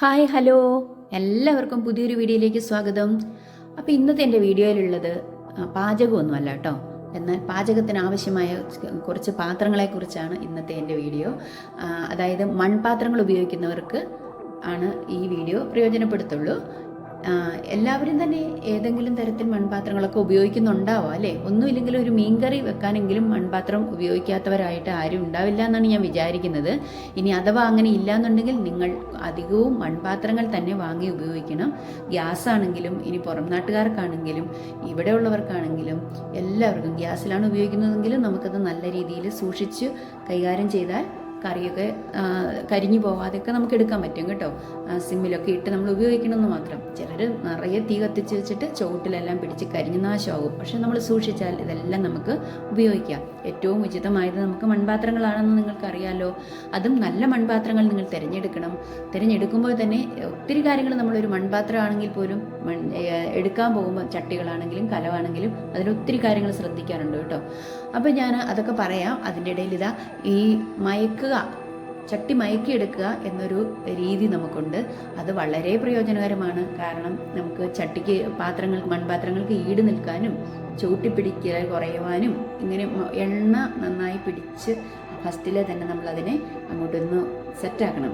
Hi hello. എല്ലാവർക്കും പുതിയൊരു വീഡിയോയിലേക്ക് സ്വാഗതം. അപ്പോൾ ഇന്നത്തെ എന്റെ വീഡിയോയിലുള്ളത് പാചകമൊന്നുമല്ല കേട്ടോ. എന്നാൽ പാചകത്തിന് ആവശ്യമായ കുറച്ച് പാത്രങ്ങളെക്കുറിച്ചാണ് ഇന്നത്തെ എന്റെ വീഡിയോ. അതായത് മൺപാത്രങ്ങൾ ഉപയോഗിക്കുന്നവർക്ക് ആണ് ഈ വീഡിയോ പ്രയോജനപ്പെടുത്തുള്ളൂ. എല്ലാവരും തന്നെ ഏതെങ്കിലും തരത്തിൽ മൺപാത്രങ്ങളൊക്കെ ഉപയോഗിക്കുന്നുണ്ടാവാം അല്ലേ? ഒന്നുമില്ലെങ്കിലും ഒരു മീൻകറി വെക്കാനെങ്കിലും മൺപാത്രം ഉപയോഗിക്കാത്തവരായിട്ട് ആരും ഉണ്ടാവില്ല എന്നാണ് ഞാൻ വിചാരിക്കുന്നത്. ഇനി അഥവാ അങ്ങനെ ഇല്ല എന്നുണ്ടെങ്കിൽ നിങ്ങൾ അധികവും മൺപാത്രങ്ങൾ തന്നെ വാങ്ങി ഉപയോഗിക്കണം. ഗ്യാസ് ആണെങ്കിലും ഇനി പുറം നാട്ടുകാർക്കാണെങ്കിലും ഇവിടെ ഉള്ളവർക്കാണെങ്കിലും എല്ലാവർക്കും ഗ്യാസിലാണ് ഉപയോഗിക്കുന്നതെങ്കിലും നമുക്കത് നല്ല രീതിയിൽ സൂക്ഷിച്ച് കൈകാര്യം ചെയ്താൽ കറിയൊക്കെ കരിഞ്ഞു പോവാതെയൊക്കെ നമുക്ക് എടുക്കാൻ പറ്റും കേട്ടോ. സിമ്മിലൊക്കെ ഇട്ട് നമ്മൾ ഉപയോഗിക്കണമെന്ന് മാത്രം. ചിലർ നിറയെ തീ കത്തിച്ച് വെച്ചിട്ട് ചുവട്ടിലെല്ലാം പിടിച്ച് കരിഞ്ഞ് നാശമാകും. പക്ഷെ നമ്മൾ സൂക്ഷിച്ചാൽ ഇതെല്ലാം നമുക്ക് ഉപയോഗിക്കാം. ഏറ്റവും ഉചിതമായത് നമുക്ക് മൺപാത്രങ്ങളാണെന്ന് നിങ്ങൾക്കറിയാലോ. അതും നല്ല മൺപാത്രങ്ങൾ നിങ്ങൾ തിരഞ്ഞെടുക്കണം. തിരഞ്ഞെടുക്കുമ്പോൾ തന്നെ ഒത്തിരി കാര്യങ്ങൾ നമ്മളൊരു മൺപാത്രമാണെങ്കിൽ പോലും എടുക്കാൻ പോകുമ്പോൾ ചട്ടികളാണെങ്കിലും കലവാണെങ്കിലും അതിലൊത്തിരി കാര്യങ്ങൾ ശ്രദ്ധിക്കാറുണ്ട് കേട്ടോ. അപ്പോൾ ഞാൻ അതൊക്കെ പറയാം. അതിന്റെ ഇടയിൽ ഇതാ ഈ മയക്കുക ചട്ടി മയക്കിയെടുക്കുക എന്നൊരു രീതി നമുക്കുണ്ട്. അത് വളരെ പ്രയോജനകരമാണ്. കാരണം നമുക്ക് ചട്ടിക്ക് പാത്രങ്ങൾ മൺപാത്രങ്ങൾക്ക് ഈട് നിൽക്കാനും ചൂട്ടിപ്പിടിക്കൽ കുറയുവാനും ഇങ്ങനെ എണ്ണ നന്നായി പിടിച്ച് ഫസ്റ്റിലെ തന്നെ നമ്മൾ നമ്മളതിനെ അങ്ങോട്ടൊന്ന് സെറ്റാക്കണം.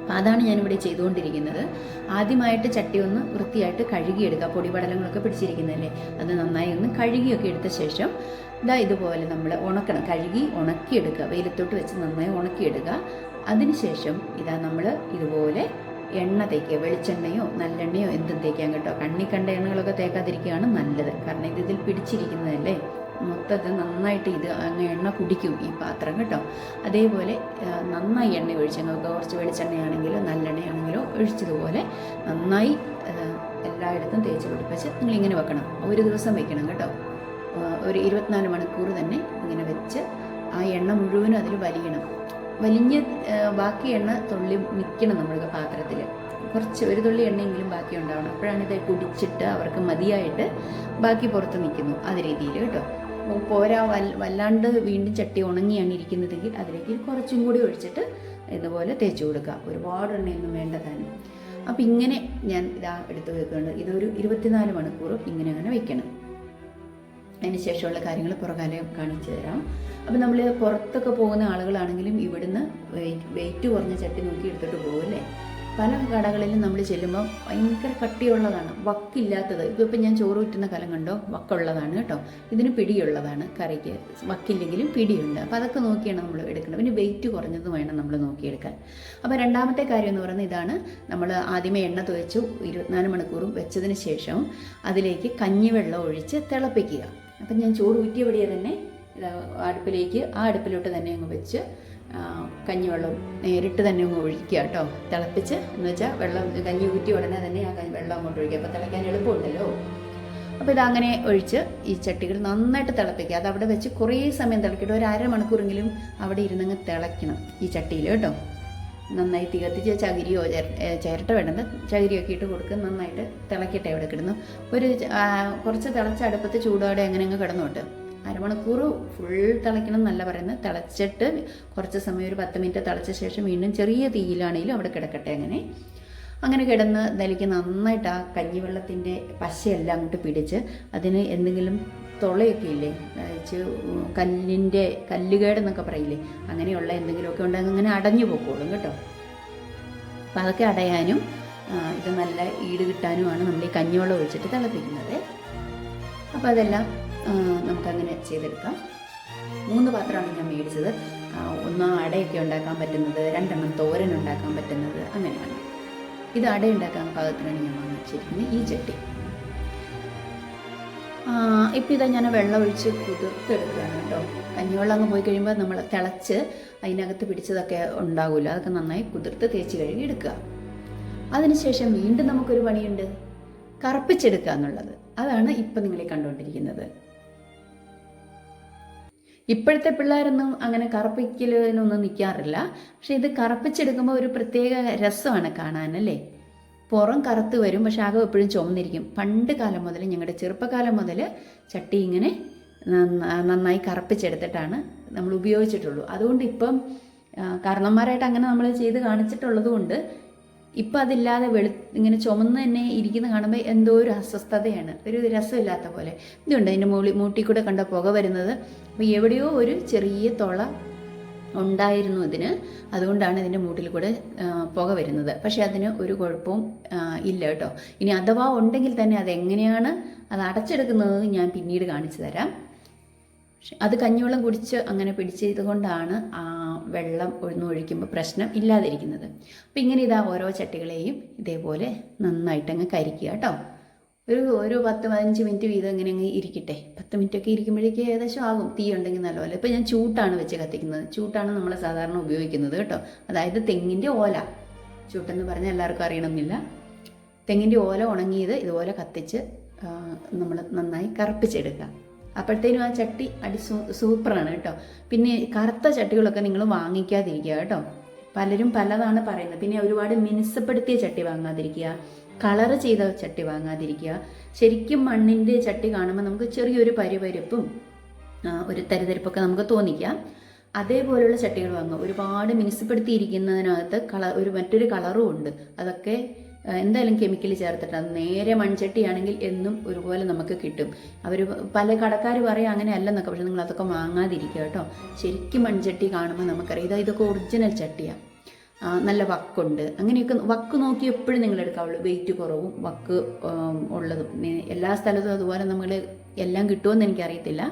അപ്പം അതാണ് ഞാനിവിടെ ചെയ്തുകൊണ്ടിരിക്കുന്നത്. ആദ്യമായിട്ട് ചട്ടി ഒന്ന് വൃത്തിയായിട്ട് കഴുകിയെടുക്കുക. പൊടിപടലങ്ങളൊക്കെ പിടിച്ചിരിക്കുന്നതല്ലേ? അത് നന്നായി ഒന്ന് കഴുകിയൊക്കെ എടുത്ത ശേഷം ഇതാ ഇതുപോലെ നമ്മൾ ഉണക്കണം. കഴുകി ഉണക്കിയെടുക്കുക. വെയിലത്തോട്ട് വെച്ച് നന്നായി ഉണക്കിയെടുക്കുക. അതിനുശേഷം ഇതാ നമ്മൾ ഇതുപോലെ എണ്ണ തേക്കുക. വെളിച്ചെണ്ണയോ നല്ലെണ്ണയോ എന്തും തേക്കാം കേട്ടോ. കണ്ണി കണ്ട എണ്ണകളൊക്കെ തേക്കാതിരിക്കുകയാണ് നല്ലത്. കാരണം ഇത് ഇതിൽ പിടിച്ചിരിക്കുന്നതല്ലേ? മൊത്തത്തിൽ നന്നായിട്ട് ഇത് അങ്ങ് എണ്ണ കുടിക്കും ഈ പാത്രം കേട്ടോ. അതേപോലെ നന്നായി എണ്ണ ഒഴിച്ച് നമുക്ക് കുറച്ച് വെളിച്ചെണ്ണയാണെങ്കിലോ നല്ലെണ്ണയാണെങ്കിലോ ഒഴിച്ചതുപോലെ നന്നായി എല്ലായിടത്തും തേച്ച് പിടിപ്പിച്ച് നിങ്ങളിങ്ങനെ വെക്കണം. ഒരു ദിവസം വെക്കണം കേട്ടോ. ഒരു ഇരുപത്തിനാല് മണിക്കൂർ തന്നെ ഇങ്ങനെ വെച്ച് ആ എണ്ണ മുഴുവനും അതിൽ വലിയണം. വലിഞ്ഞ് ബാക്കി എണ്ണ തുള്ളി നിൽക്കണം നമ്മുടെ പാത്രത്തിൽ കുറച്ച് ഒരു തുള്ളി എണ്ണയെങ്കിലും ബാക്കി ഉണ്ടാവണം. അപ്പോഴാണ് ഇത് കുടിച്ചിട്ട് അവർക്ക് മതിയായിട്ട് ബാക്കി പുറത്ത് നിൽക്കുന്നു അത് രീതിയിൽ കേട്ടോ. പോരാ വല്ലാണ്ട് വീണ്ടും ചട്ടി ഉണങ്ങിയാണ് ഇരിക്കുന്നതെങ്കിൽ അതിലേക്ക് കുറച്ചും കൂടി ഒഴിച്ചിട്ട് ഇതുപോലെ തേച്ച് കൊടുക്കുക. ഒരുപാട് എണ്ണയൊന്നും വേണ്ടതാണ് അപ്പം ഇങ്ങനെ ഞാൻ ഇതാ എടുത്ത് വെക്കുന്നുണ്ട്. ഇതൊരു ഇരുപത്തിനാല് മണിക്കൂർ ഇങ്ങനെ അങ്ങനെ വെക്കണം. അതിന് ശേഷമുള്ള കാര്യങ്ങൾ പുറകാലെ കാണിച്ചു തരാം. അപ്പം നമ്മൾ പുറത്തൊക്കെ പോകുന്ന ആളുകളാണെങ്കിലും ഇവിടുന്ന് വെയിറ്റ് വെയിറ്റ് കുറഞ്ഞ ചട്ടി നോക്കി എടുത്തിട്ട് പോകും അല്ലേ? പല കടകളിലും നമ്മൾ ചെല്ലുമ്പോൾ ഭയങ്കര കട്ടിയുള്ളതാണ് വക്കില്ലാത്തത്. ഇപ്പോൾ ഇപ്പം ഞാൻ ചോറ് വിറ്റുന്ന കലം കണ്ടോ? വക്കുള്ളതാണ് കേട്ടോ. ഇതിന് പിടിയുള്ളതാണ് കറിക്ക്. വക്കില്ലെങ്കിലും പിടിയുണ്ട്. അപ്പോൾ അതൊക്കെ നോക്കിയാണ് നമ്മൾ എടുക്കേണ്ടത് പിന്നെ വെയിറ്റ് കുറഞ്ഞത് വേണം നമ്മൾ നോക്കിയെടുക്കാൻ. അപ്പോൾ രണ്ടാമത്തെ കാര്യം എന്ന് പറയുന്നത് ഇതാണ്. നമ്മൾ ആദ്യമേ എണ്ണ തുവച്ചു ഇരുപത്തിനാല് മണിക്കൂറും വെച്ചതിന് ശേഷം അതിലേക്ക് കഞ്ഞിവെള്ളം ഒഴിച്ച് തിളപ്പിക്കുക. അപ്പം ഞാൻ ചോറ് ഊറ്റിയപടിയെ തന്നെ അടുപ്പിലേക്ക് ആ അടുപ്പിലോട്ട് തന്നെ അങ്ങ് വെച്ച് കഞ്ഞിവെള്ളം നേരിട്ട് തന്നെ അങ്ങ് ഒഴിക്കുക കേട്ടോ. തിളപ്പിച്ച് എന്ന് വെച്ചാൽ വെള്ളം കഞ്ഞി ഊറ്റി ഉടനെ തന്നെ ആ വെള്ളം അങ്ങോട്ട് ഒഴിക്കുക. അപ്പോൾ തിളയ്ക്കാൻ എളുപ്പമുണ്ടല്ലോ. അപ്പോൾ ഇതങ്ങനെ ഒഴിച്ച് ഈ ചട്ടികൾ നന്നായിട്ട് തിളപ്പിക്കുക. അത് അവിടെ വെച്ച് കുറേ സമയം തിളക്കിയിട്ട് ഒരു അരമണിക്കൂറെങ്കിലും അവിടെ ഇരുന്നങ്ങ് തിളയ്ക്കണം ഈ ചട്ടിയിൽ കേട്ടോ. നന്നായി തികത്തിച്ച് ചകിരിയോ ചിരട്ട വേണ്ടത് ചകിരിയൊക്കെ ഇട്ട് കൊടുക്കുക നന്നായിട്ട് തിളക്കിയിട്ട് അവിടെ കിടന്നു. ഒരു കുറച്ച് തിളച്ച അടുപ്പത്ത് ചൂടോടെ എങ്ങനെ അങ്ങ് കിടന്നോട്ട്. അരമണിക്കൂർ ഫുൾ തിളയ്ക്കണം എന്നല്ല പറയുന്നത്. തിളച്ചിട്ട് കുറച്ച് സമയം ഒരു പത്ത് മിനിറ്റ് തിളച്ച ശേഷം വീണ്ടും ചെറിയ തീയിലാണെങ്കിലും അവിടെ കിടക്കട്ടെ അങ്ങനെ. അങ്ങനെ കിടന്ന് നിലയ്ക്ക് നന്നായിട്ട് ആ കഞ്ഞിവെള്ളത്തിന്റെ പശയെല്ലാം അങ്ങോട്ട് പിടിച്ച് അതിന് എന്തെങ്കിലും തുളയൊക്കെ ഇല്ലേ? കല്ലിന്റെ കല്ലുകേടെന്നൊക്കെ പറയില്ലേ? അങ്ങനെയുള്ള എന്തെങ്കിലുമൊക്കെ ഉണ്ടെങ്കിൽ അങ്ങനെ അടഞ്ഞു പോക്കോളും കേട്ടോ. അപ്പം അതൊക്കെ അടയാനും ഇത് നല്ല ഈട് കിട്ടാനുമാണ് നമ്മൾ ഈ കഞ്ഞിവെള്ളം ഒഴിച്ചിട്ട് തിളപ്പിക്കുന്നത്. അപ്പോൾ അതെല്ലാം നമുക്കങ്ങനെ ചെയ്തെടുക്കാം. മൂന്ന് പാത്രമാണ് ഞാൻ മേടിച്ചത്. ഒന്ന് അടയൊക്കെ ഉണ്ടാക്കാൻ പറ്റുന്നത് രണ്ടെണ്ണം തോരൻ ഉണ്ടാക്കാൻ പറ്റുന്നത് അങ്ങനെയാണ്. ഇത് അട ഉണ്ടാക്കാൻ പാകത്തിനാണ് ഞാൻ വാങ്ങിച്ചിരിക്കുന്നത് ഈ ചട്ടി. ഇപ്പം ഇതാ ഞാൻ വെള്ളം ഒഴിച്ച് കുതിർത്തെടുക്കുകയാണ് കേട്ടോ. കഞ്ഞിവെള്ളം അങ്ങ് പോയി കഴിയുമ്പോൾ നമ്മൾ തിളച്ച് അതിനകത്ത് പിടിച്ചതൊക്കെ ഉണ്ടാവില്ല അതൊക്കെ നന്നായി കുതിർത്ത് തേച്ച് കഴുകി എടുക്കുക. അതിനുശേഷം വീണ്ടും നമുക്കൊരു പണിയുണ്ട്. കറുപ്പിച്ചെടുക്കുക എന്നുള്ളത്. അതാണ് ഇപ്പം നിങ്ങളെ കണ്ടുകൊണ്ടിരിക്കുന്നത്. ഇപ്പോഴത്തെ പിള്ളേരൊന്നും അങ്ങനെ കറുപ്പിക്കലിനൊന്നും നിൽക്കാറില്ല പക്ഷെ ഇത് കറുപ്പിച്ചെടുക്കുമ്പോൾ ഒരു പ്രത്യേക രസമാണ് കാണാനല്ലേ പുറം കറുത്ത് വരും പക്ഷെ അകം എപ്പോഴും ചുമന്നിരിക്കും. പണ്ട് കാലം മുതൽ ഞങ്ങളുടെ ചെറുപ്പകാലം മുതൽ ചട്ടി ഇങ്ങനെ നന്നായി കറുപ്പിച്ചെടുത്തിട്ടാണ് നമ്മൾ ഉപയോഗിച്ചിട്ടുള്ളൂ. അതുകൊണ്ട് ഇപ്പം കാരണന്മാരായിട്ട് അങ്ങനെ നമ്മൾ ചെയ്ത് കാണിച്ചിട്ടുള്ളത് കൊണ്ട് ഇപ്പം അതില്ലാതെ വെളു ഇങ്ങനെ ചുമന്ന് തന്നെ ഇരിക്കുന്ന കാണുമ്പോൾ എന്തോ ഒരു അസ്വസ്ഥതയാണ്. ഒരു രസമില്ലാത്ത പോലെ. ഇതുണ്ട് അതിന്റെ മൂളി മൂട്ടി കൂടെ കണ്ട പുക വരുന്നത്. അപ്പോൾ എവിടെയോ ഒരു ചെറിയ തുള ഉണ്ടായിരുന്നു ഇതിന്. അതുകൊണ്ടാണ് ഇതിന്റെ മൂട്ടിൽ കൂടെ പുക വരുന്നത്. പക്ഷേ അതിന് ഒരു കുഴപ്പവും ഇല്ല കേട്ടോ. ഇനി അഥവാ ഉണ്ടെങ്കിൽ തന്നെ അതെങ്ങനെയാണ് അത് അടച്ചെടുക്കുന്നത് ഞാൻ പിന്നീട് കാണിച്ചു തരാം. അത് കഞ്ഞിവെള്ളം കുടിച്ച് അങ്ങനെ പിടിച്ചത് കൊണ്ടാണ് ആ വെള്ളം ഒഴിക്കുമ്പോൾ പ്രശ്നം ഇല്ലാതിരിക്കുന്നത്. അപ്പം ഇങ്ങനെ ഇതാ ഓരോ ചട്ടികളെയും ഇതേപോലെ നന്നായിട്ട് അങ്ങ് കരിക്കുക കേട്ടോ. ഒരു ഒരു പത്ത് പതിനഞ്ച് മിനിറ്റ് വീതം ഇങ്ങനെ അങ്ങ് ഇരിക്കട്ടെ. പത്ത് മിനിറ്റൊക്കെ ഇരിക്കുമ്പോഴേക്ക് ഏകദേശം ആകും. തീ ഉണ്ടെങ്കിൽ നല്ലപോലെ. ഇപ്പം ഞാൻ ചൂട്ടാണ് വെച്ച് കത്തിക്കുന്നത്. ചൂട്ടാണ് നമ്മൾ സാധാരണ ഉപയോഗിക്കുന്നത് കേട്ടോ. അതായത് തെങ്ങിന്റെ ഓല. ചൂട്ടെന്ന് പറഞ്ഞാൽ എല്ലാവർക്കും അറിയണമെന്നില്ല തെങ്ങിന്റെ ഓല ഉണങ്ങിയത് ഇതുപോലെ കത്തിച്ച് നമ്മൾ നന്നായി കറുപ്പിച്ചെടുക്കുക. അപ്പോഴത്തേനും ആ ചട്ടി അടി സൂപ്പറാണ് കേട്ടോ. പിന്നെ കറുത്ത ചട്ടികളൊക്കെ നിങ്ങൾ വാങ്ങിക്കാതിരിക്കുക കേട്ടോ. പലരും പലതാണ് പറയുന്നത്. പിന്നെ ഒരുപാട് മിനുസപ്പെടുത്തിയ ചട്ടി വാങ്ങാതിരിക്കുക കളറ് ചെയ്ത ചട്ടി വാങ്ങാതിരിക്കുക. ശരിക്കും മണ്ണിന്റെ ചട്ടി കാണുമ്പോൾ നമുക്ക് ചെറിയൊരു പരിപരിപ്പും ഒരു തരിതരിപ്പൊക്കെ നമുക്ക് തോന്നിക്കാം. അതേപോലെയുള്ള ചട്ടികൾ വാങ്ങുക. ഒരുപാട് മിനുസപ്പെടുത്തിയിരിക്കുന്നതിനകത്ത് കളർ ഒരു മറ്റൊരു കളറും ഉണ്ട്. അതൊക്കെ എന്തായാലും കെമിക്കൽ ചേർത്തിട്ട് അത് നേരെ മൺചട്ടിയാണെങ്കിൽ എന്നും ഒരുപോലെ നമുക്ക് കിട്ടും. അവർ പല കടക്കാർ പറയും അങ്ങനെ അല്ലെന്നൊക്കെ പക്ഷെ നിങ്ങൾ അതൊക്കെ വാങ്ങാതിരിക്കുക കേട്ടോ. ശരിക്കും മൺചട്ടി കാണുമ്പോൾ നമുക്കറിയാം ഇതാ ഇതൊക്കെ ഒറിജിനൽ ചട്ടിയാണ് നല്ല വക്കുണ്ട്. അങ്ങനെയൊക്കെ വക്ക് നോക്കി എപ്പോഴും നിങ്ങൾ എടുക്കാവുള്ളൂ. വെയിറ്റ് കുറവും വക്ക് ഉള്ളതും. എല്ലാ സ്ഥലത്തും അതുപോലെ നമ്മൾ എല്ലാം കിട്ടുമെന്ന് എനിക്കറിയത്തില്ല.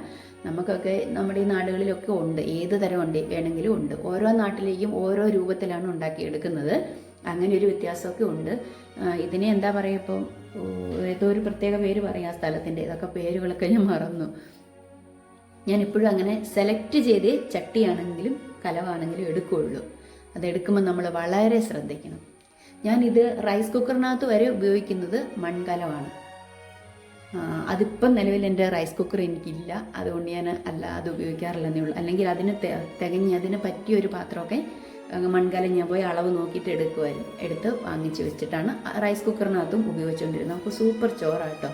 നമുക്കൊക്കെ നമ്മുടെ ഈ നാടുകളിലൊക്കെ ഉണ്ട്. ഏത് തരം ഉണ്ട് വേണമെങ്കിലും ഉണ്ട്. ഓരോ നാട്ടിലേക്കും ഓരോ രൂപത്തിലാണ് ഉണ്ടാക്കിയെടുക്കുന്നത്. അങ്ങനെ ഒരു വ്യത്യാസമൊക്കെ ഉണ്ട്. ഇതിനെ എന്താ പറയുക ഇപ്പം ഏതോ ഒരു പ്രത്യേക പേര് പറയാം സ്ഥലത്തിന്റെ ഇതൊക്കെ പേരുകളൊക്കെ ഞാൻ മറന്നു. ഞാൻ ഇപ്പോഴും അങ്ങനെ സെലക്ട് ചെയ്ത് ചട്ടിയാണെങ്കിലും കലവാണെങ്കിലും എടുക്കുകയുള്ളൂ അതെടുക്കുമ്പോൾ നമ്മൾ വളരെ ശ്രദ്ധിക്കണം. ഞാൻ ഇത് റൈസ് കുക്കറിനകത്ത് വരെ ഉപയോഗിക്കുന്നത് മൺകലമാണ് അതിപ്പം നിലവിൽ എന്റെ റൈസ് കുക്കർ എനിക്കില്ല. അതുകൊണ്ട് ഞാൻ അല്ല അത് ഉപയോഗിക്കാറില്ലെന്നേ ഉള്ളൂ. അല്ലെങ്കിൽ അതിന് തികഞ്ഞ് അതിന് പറ്റിയ ഒരു പാത്രമൊക്കെ അങ്ങ് മൺകലം ഞാൻ പോയി അളവ് നോക്കിയിട്ട് എടുക്കുമായിരുന്നു എടുത്ത് വാങ്ങിച്ച് വെച്ചിട്ടാണ് റൈസ് കുക്കറിനകത്തും ഉപയോഗിച്ചുകൊണ്ടിരുന്നത്. അപ്പോൾ സൂപ്പർ ചോറാട്ടോ.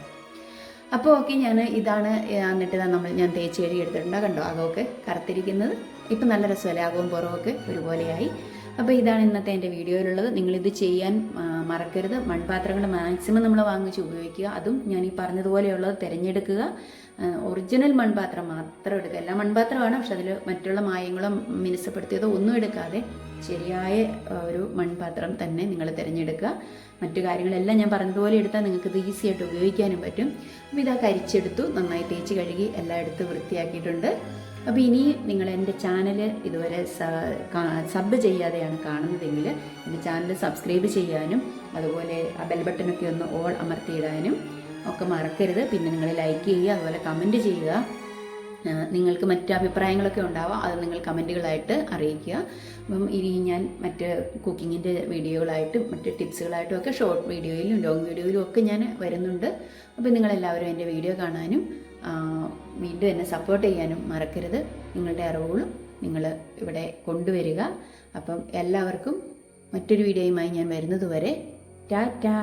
അപ്പോൾ ഓക്കെ ഞാൻ ഇതാണ് എന്നിട്ട് നമ്മൾ ഞാൻ തേച്ച് കഴുകി എടുത്തിട്ടുണ്ട്. കണ്ടോ അതൊക്കെ കറുത്തിരിക്കുന്നത്. ഇപ്പം നല്ല രസമല്ലേ? അകവും പുറമൊക്കെ ഒരുപോലെയായി. അപ്പോൾ ഇതാണ് ഇന്നത്തെ എന്റെ വീഡിയോയിലുള്ളത്. നിങ്ങളിത് ചെയ്യാൻ മറക്കരുത്. മൺപാത്രങ്ങൾ മാക്സിമം നമ്മൾ വാങ്ങിച്ച് ഉപയോഗിക്കുക. അതും ഞാൻ ഈ പറഞ്ഞതുപോലെയുള്ളത് തിരഞ്ഞെടുക്കുക. ഒറിജിനൽ മൺപാത്രം മാത്രം എടുക്കുക. എല്ലാ മൺപാത്രമാണ് പക്ഷെ അതിൽ മറ്റുള്ള മായങ്ങളും മിനുസപ്പെടുത്തിയതോ ഒന്നും എടുക്കാതെ ശരിയായ ഒരു മൺപാത്രം തന്നെ നിങ്ങൾ തിരഞ്ഞെടുക്കുക. മറ്റു കാര്യങ്ങളെല്ലാം ഞാൻ പറഞ്ഞതുപോലെ എടുത്താൽ നിങ്ങൾക്ക് ഇത് ഈസി ആയിട്ട് ഉപയോഗിക്കാനും പറ്റും. അപ്പോൾ ഇതാ കരിച്ചെടുത്തു. നന്നായി തേച്ച് കഴുകി എല്ലാം എടുത്ത് വൃത്തിയാക്കിയിട്ടുണ്ട്. അപ്പോൾ ഇനി നിങ്ങൾ എന്റെ ചാനൽ ഇതുവരെ സബ് ചെയ്യാതെയാണ് കാണുന്നതെങ്കിൽ എന്റെ ചാനൽ സബ്സ്ക്രൈബ് ചെയ്യാനും അതുപോലെ ആ ബെൽ ബട്ടനൊക്കെ ഒന്ന് ഓൾ അമർത്തിയിടാനും ഒക്കെ മറക്കരുത്. പിന്നെ നിങ്ങൾ ലൈക്ക് ചെയ്യുക അതുപോലെ കമന്റ് ചെയ്യുക. നിങ്ങൾക്ക് മറ്റ് അഭിപ്രായങ്ങളൊക്കെ ഉണ്ടാവാം അത് നിങ്ങൾ കമന്റുകളായിട്ട് അറിയിക്കുക. അപ്പം ഇനി ഞാൻ മറ്റ് കുക്കിങ്ങിന്റെ വീഡിയോകളായിട്ടും മറ്റ് ടിപ്സുകളായിട്ടും ഒക്കെ ഷോർട്ട് വീഡിയോയിലും ലോങ് വീഡിയോയിലും ഒക്കെ ഞാൻ വരുന്നുണ്ട്. അപ്പോൾ നിങ്ങളെല്ലാവരും എന്റെ വീഡിയോ കാണാനും വീണ്ടും എന്നെ സപ്പോർട്ട് ചെയ്യാനും മറക്കരുത്. നിങ്ങളുടെ അറിവുകളും നിങ്ങൾ ഇവിടെ കൊണ്ടുവരിക. അപ്പം എല്ലാവർക്കും മറ്റൊരു വീഡിയോയുമായി ഞാൻ വരുന്നതുവരെ ടാറ്റാ!